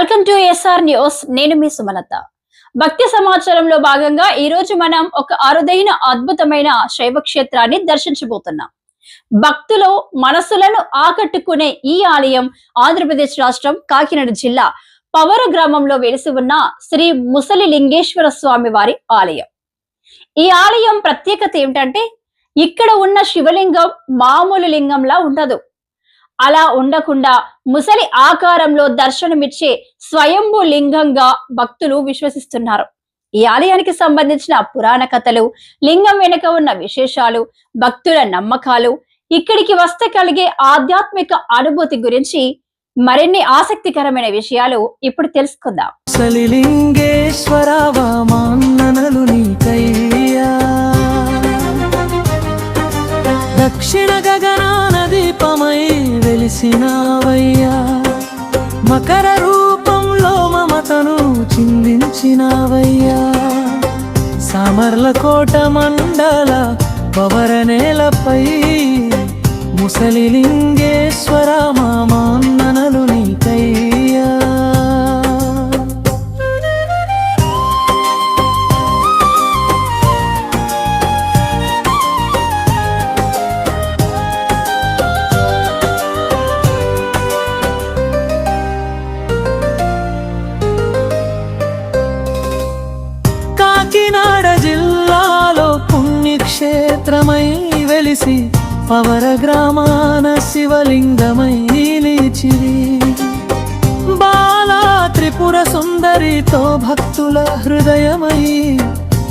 Welcome to SR news నేను మీ సుమలత. భక్తి సమాచారంలో భాగంగా ఈ రోజు మనం ఒక అరుదైన అద్భుతమైన శైవ క్షేత్రాన్ని దర్శించబోతున్నాం. భక్తులు మనసులను ఆకట్టుకునే ఈ ఆలయం ఆంధ్రప్రదేశ్ రాష్ట్రం కాకినాడ జిల్లా పవర గ్రామంలో వెలిసి ఉన్న శ్రీ ముసలి లింగేశ్వర స్వామి వారి ఆలయం. ఈ ఆలయం ప్రత్యేకత ఏమిటంటే ఇక్కడ ఉన్న శివలింగం మామూలు లింగంలా ఉండదు. అలా ఉండకుండా ముసలి ఆకారంలో దర్శనమిచ్చే స్వయంభూ లింగంగా భక్తులు విశ్వసిస్తున్నారు. ఈ ఆలయానికి సంబంధించిన పురాణ కథలు లింగం వెనుక ఉన్న విశేషాలు భక్తుల నమ్మకాలు ఇక్కడికి వస్తే కలిగే ఆధ్యాత్మిక అనుభూతి గురించి మరిన్ని ఆసక్తికరమైన విషయాలు ఇప్పుడు తెలుసుకుందాం. చేసినావయ్యా. మకర రూపంలో మమతను చిందించినావయ్యా. సామర్ల కోట మండల పవర నేలపై ముసలిలింగేశ్వర మామ వెలిసి పవర గ్రామాన శివలింగమై నిలిచిరి. బాలా త్రిపుర సుందరితో భక్తుల హృదయమై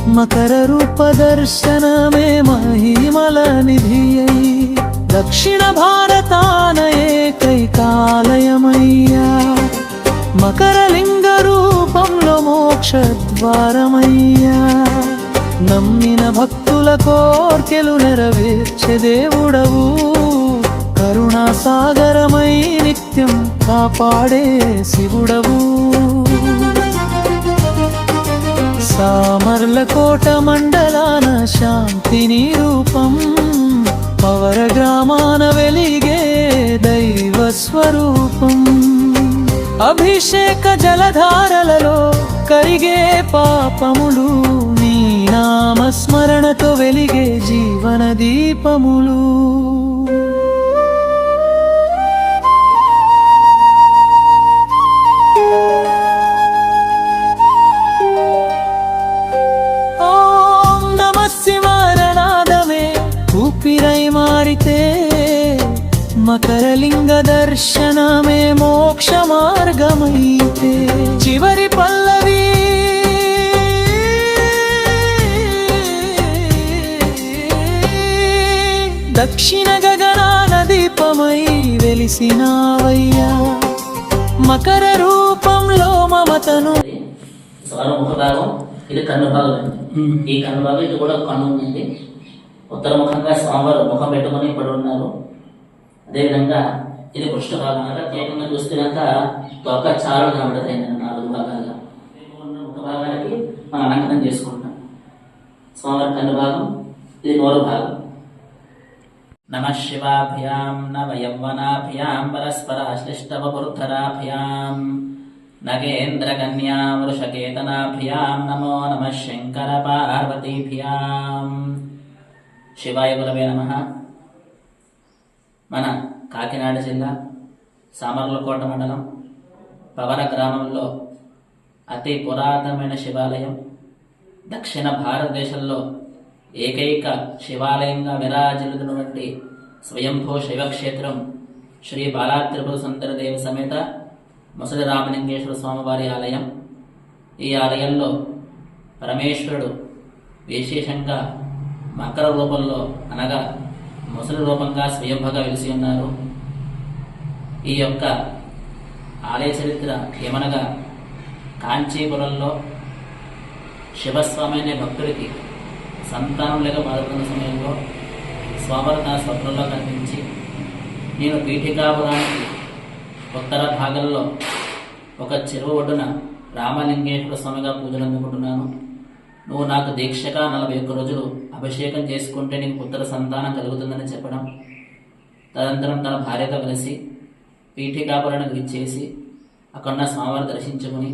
మకర రూప దర్శనమే మహిమల నిధి అయి దక్షిణ భారతాన ఏకైకాలయమయ్యా. మకరలింగ రూపంలో మోక్షద్వారమయ్యా. నమ్మిన భక్తుల కోర్కెలు నెరవేర్చే దేవుడవు. కరుణా సాగరమై నిత్యం కాపాడే శివుడవు. సామర్ల కోట మండలాన శాంతిని రూపం పవర గ్రామాన వెలిగే దైవ స్వరూపం. అభిషేక జలధారలలో కరిగే పాపములు నామస్మరణతో వెలిగే జీవన దీపములు. ఊపిరై మారితే మకరలింగ దర్శనమే మోక్ష మార్గమైతే. చివరి పల్లవి దక్షిణ గగనాన దీపమై వెలిసినావయ్యా. మకర రూపంలో మమతను ముఖ భాగం ఇది కన్ను భాగం అండి. ఈ కన్ను భాగం ఇది కూడా కన్ను ఉందండి. ఉత్తర ముఖంగా స్వామివారు ముఖం పెట్టుకొని పడి ఉన్నారు. అదేవిధంగా ఇది పృష్ఠ భాగం. ప్రత్యేకంగా చూస్తే కనుక తొక్క చాలు కనబడతాయి నాలుగు భాగాలుగా ముఖ భాగానికి మనం అలంకరణ చేసుకుంటాం స్వామివారి కన్ను భాగం ఇది నోరు భాగం. నమ శివాభ్యాం నవ యౌవనాభ్యాం పరస్పరాశ్లిష్టవపుర్ధరాభ్యాం నగేంద్రకన్యా వృషకేతనాభ్యాం నమో నమ శంకర పార్వతీభ్యాం శివాయ గురవే నమ మన కాకినాడ జిల్లా సామర్లకోట మండలం పవర గ్రామంలో అతి పురాతనమైన శివాలయం. దక్షిణ భారతదేశంలో ఏకైక శివాలయంగా విరాజిల్లుతున్నటువంటి స్వయంభూ శైవక్షేత్రం శ్రీ బాలాత్రిపుర సుందరదేవ సమేత ముసలి రామలింగేశ్వర స్వామివారి ఆలయం. ఈ ఆలయంలో పరమేశ్వరుడు విశేషంగా మకర రూపంలో అనగా ముసలి రూపంగా స్వయంభగా వెలిసి ఉన్నారు. ఈ యొక్క ఆలయ చరిత్ర ఏమనగా కాంచీపురంలో శివస్వామి అనే భక్తుడికి సంతానం లేక బాధపడిన సమయంలో స్వామివారు తన స్వప్నంలో కనిపించి నేను పీఠికాపురానికి ఉత్తర భాగంలో ఒక చెరువు ఒడ్డున రామలింగేశ్వర స్వామిగా పూజలు అందుకుంటున్నాను. నువ్వు నాకు దీక్షగా నలభై ఒక్క రోజులు అభిషేకం చేసుకుంటే నీకు పుత్ర సంతానం కలుగుతుందని చెప్పడం. తదనంతరం తన భార్యతో కలిసి పీఠికాపురానికి ఇచ్చేసి అక్కడ స్వామివారిని దర్శించుకుని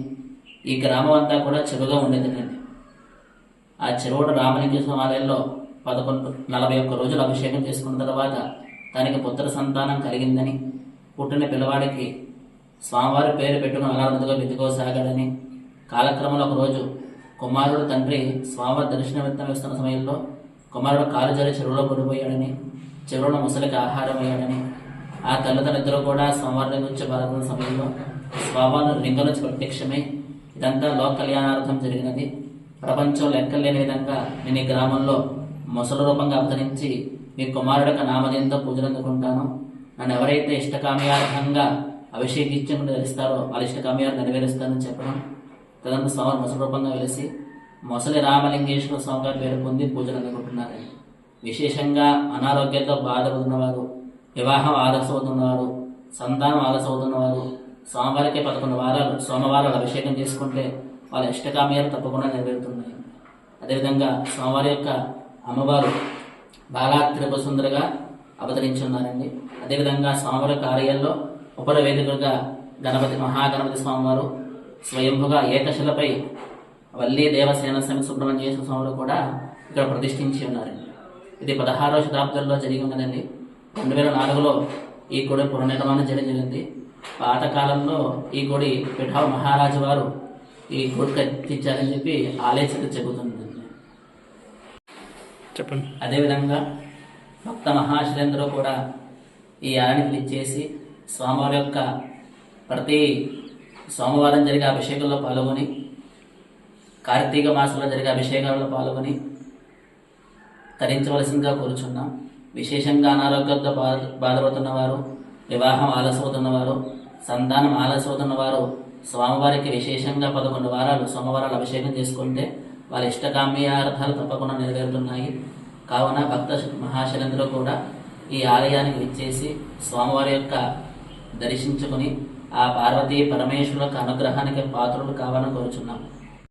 ఈ గ్రామం అంతా కూడా చెరువుగా ఉండేదండి ఆ చెరువుడు రామలింగేశ్వర ఆలయంలో పదకొండు నలభై ఒక్క రోజులు అభిషేకం చేసుకున్న తర్వాత తనకి పుత్ర సంతానం కలిగిందని పుట్టిన పిల్లవాడికి స్వామివారి పేరు పెట్టుకుని అనాథగా వెతుకోసాగాడని కాలక్రమంలో ఒక రోజు కుమారుడు తండ్రి స్వామివారి దర్శనమిత్తం ఇస్తున్న సమయంలో కుమారుడు కాలు జరి చెరువులో పడిపోయాడని చెరువులో ముసలికి ఆహారం అయ్యాడని ఆ తల్లిదండ్రులు కూడా స్వామివారి గురించి బాధపడిన సమయంలో స్వామివారి లింగం నుంచి ప్రత్యక్షమై ఇదంతా లోక కళ్యాణార్థం జరిగినది. ప్రపంచం లెక్కలేని విధంగా నేను ఈ గ్రామంలో ముసలి రూపంగా అవతరించి మీ కుమారుడికి యొక్క నామధేయంతో పూజలు అందుకుంటాను. నన్ను ఎవరైతే ఇష్టకామ్యార్థంగా అభిషేకించకుండా ధరిస్తారో వాళ్ళ ఇష్టకామ్యాలు నెరవేరుస్తానని చెప్పడం. తదంత స్వామి మొసలి రూపంగా వెలిసి మొసలి రామలింగేశ్వర స్వామి గారి పేరు పొంది పూజలు అందుకుంటున్నారు విశేషంగా అనారోగ్యంతో బాధపడుతున్నవారు వివాహం ఆలస్యవుతున్నవారు సంతానం ఆలస్యవుతున్నవారు స్వామివారికి పదకొండు వారాలు సోమవారాలు అభిషేకం చేసుకుంటే వాళ్ళ ఇష్టకామ్యాలు తప్పకుండా నెరవేరుతున్నాయి. అదేవిధంగా స్వామివారి యొక్క అమ్మవారు బాలా త్రిపుర సుందరగా అవతరించున్నారండి. అదేవిధంగా స్వామివారి యొక్క ఆలయాల్లో ఉపర గణపతి మహాగణపతి స్వామివారు స్వయంభుగా ఏకశిలపై వల్లి దేవసేన స్వామి సుబ్రహ్మణ్యేశ్వర స్వాములు కూడా ఇక్కడ ప్రతిష్ఠించి ఉన్నారండి. ఇది పదహారవ శతాబ్దంలో జరిగి ఉన్నదండి. రెండు వేల నాలుగులో ఈ గుడి పునర్నిర్మాణం జరిగింది. పాతకాలంలో ఈ గుడి పిఠావ మహారాజు వారు ఈ గుడి కట్టించారని చెప్పి ఆలయ చరిత్ర చెబుతుందండి చెప్పండి. అదేవిధంగా భక్త మహాశిలందరూ కూడా ఈ ఆలయానికి ఇచ్చేసి స్వామివారి యొక్క ప్రతి సోమవారం జరిగే అభిషేకంలో పాల్గొని కార్తీక మాసంలో జరిగే అభిషేకాల్లో పాల్గొని తరించవలసిందిగా కోరుచున్నాం. విశేషంగా అనారోగ్యంతో బాధ బాధపడుతున్న వారు వివాహం ఆలస్యవుతున్న వారు సంతానం ఆలస్యవుతున్న వారు స్వామివారికి విశేషంగా పదకొండు వారాలు సోమవారాలు అభిషేకం చేసుకుంటే వాళ్ళ ఇష్టకామ్యార్థాలు తప్పకుండా నెరవేరుతున్నాయి. కావున భక్త మహాశలందరూ కూడా ఈ ఆలయానికి విచ్చేసి స్వామివారి యొక్క దర్శించుకుని ఆ పార్వతీ పరమేశ్వరులకు అనుగ్రహానికి పాత్రుడు కావాలని కోరుచున్నాం.